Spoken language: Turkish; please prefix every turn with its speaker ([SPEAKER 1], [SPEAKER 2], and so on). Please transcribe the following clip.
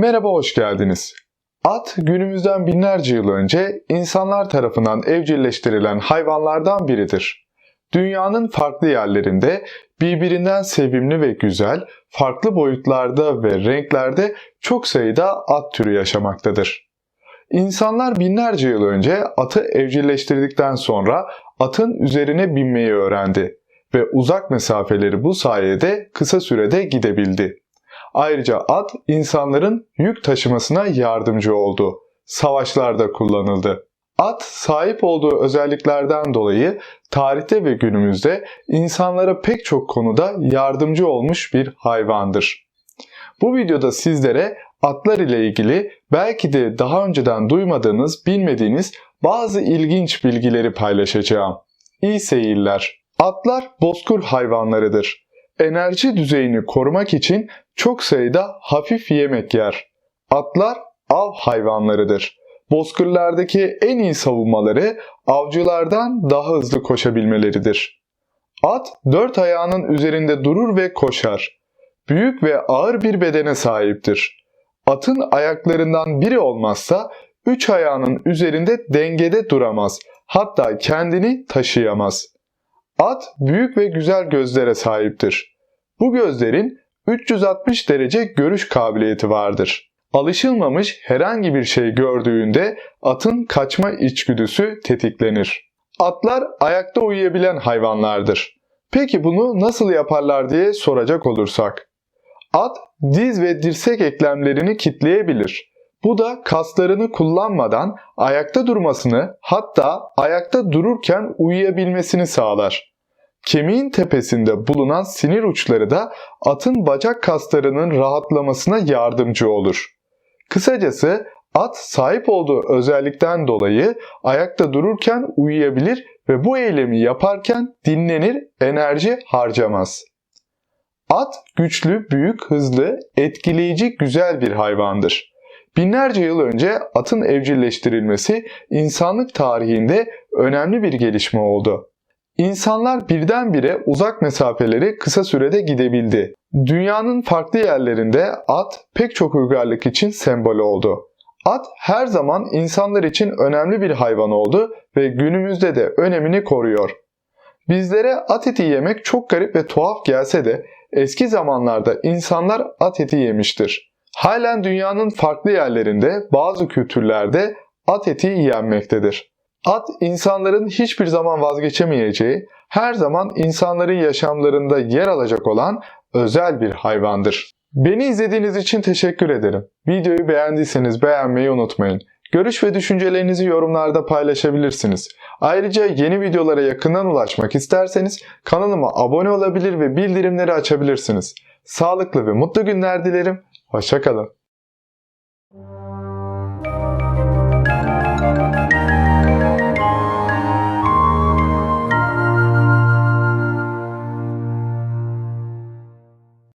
[SPEAKER 1] Merhaba, hoş geldiniz. At günümüzden binlerce yıl önce insanlar tarafından evcilleştirilen hayvanlardan biridir. Dünyanın farklı yerlerinde birbirinden sevimli ve güzel, farklı boyutlarda ve renklerde çok sayıda at türü yaşamaktadır. İnsanlar binlerce yıl önce atı evcilleştirdikten sonra atın üzerine binmeyi öğrendi ve uzak mesafeleri bu sayede kısa sürede gidebildi. Ayrıca at insanların yük taşımasına yardımcı oldu. Savaşlarda kullanıldı. At sahip olduğu özelliklerden dolayı tarihte ve günümüzde insanlara pek çok konuda yardımcı olmuş bir hayvandır. Bu videoda sizlere atlar ile ilgili belki de daha önceden duymadığınız, bilmediğiniz bazı ilginç bilgileri paylaşacağım. İyi seyirler. Atlar bozkır hayvanlarıdır. Enerji düzeyini korumak için çok sayıda hafif yemek yer. Atlar av hayvanlarıdır. Bozkırlardaki en iyi savunmaları avcılardan daha hızlı koşabilmeleridir. At dört ayağının üzerinde durur ve koşar. Büyük ve ağır bir bedene sahiptir. Atın ayaklarından biri olmazsa üç ayağının üzerinde dengede duramaz. Hatta kendini taşıyamaz. At büyük ve güzel gözlere sahiptir. Bu gözlerin 360 derece görüş kabiliyeti vardır. Alışılmamış herhangi bir şey gördüğünde atın kaçma içgüdüsü tetiklenir. Atlar ayakta uyuyabilen hayvanlardır. Peki bunu nasıl yaparlar diye soracak olursak. At diz ve dirsek eklemlerini kitleyebilir. Bu da kaslarını kullanmadan ayakta durmasını hatta ayakta dururken uyuyabilmesini sağlar. Kemiğin tepesinde bulunan sinir uçları da atın bacak kaslarının rahatlamasına yardımcı olur. Kısacası at sahip olduğu özellikten dolayı ayakta dururken uyuyabilir ve bu eylemi yaparken dinlenir, enerji harcamaz. At güçlü, büyük, hızlı, etkileyici, güzel bir hayvandır. Binlerce yıl önce atın evcilleştirilmesi insanlık tarihinde önemli bir gelişme oldu. İnsanlar birdenbire uzak mesafeleri kısa sürede gidebildi. Dünyanın farklı yerlerinde at pek çok uygarlık için sembol oldu. At her zaman insanlar için önemli bir hayvan oldu ve günümüzde de önemini koruyor. Bizlere at eti yemek çok garip ve tuhaf gelse de eski zamanlarda insanlar at eti yemiştir. Halen dünyanın farklı yerlerinde bazı kültürlerde at eti yenmektedir. At insanların hiçbir zaman vazgeçemeyeceği, her zaman insanların yaşamlarında yer alacak olan özel bir hayvandır. Beni izlediğiniz için teşekkür ederim. Videoyu beğendiyseniz beğenmeyi unutmayın. Görüş ve düşüncelerinizi yorumlarda paylaşabilirsiniz. Ayrıca yeni videolara yakından ulaşmak isterseniz kanalıma abone olabilir ve bildirimleri açabilirsiniz. Sağlıklı ve mutlu günler dilerim. Hoşçakalın.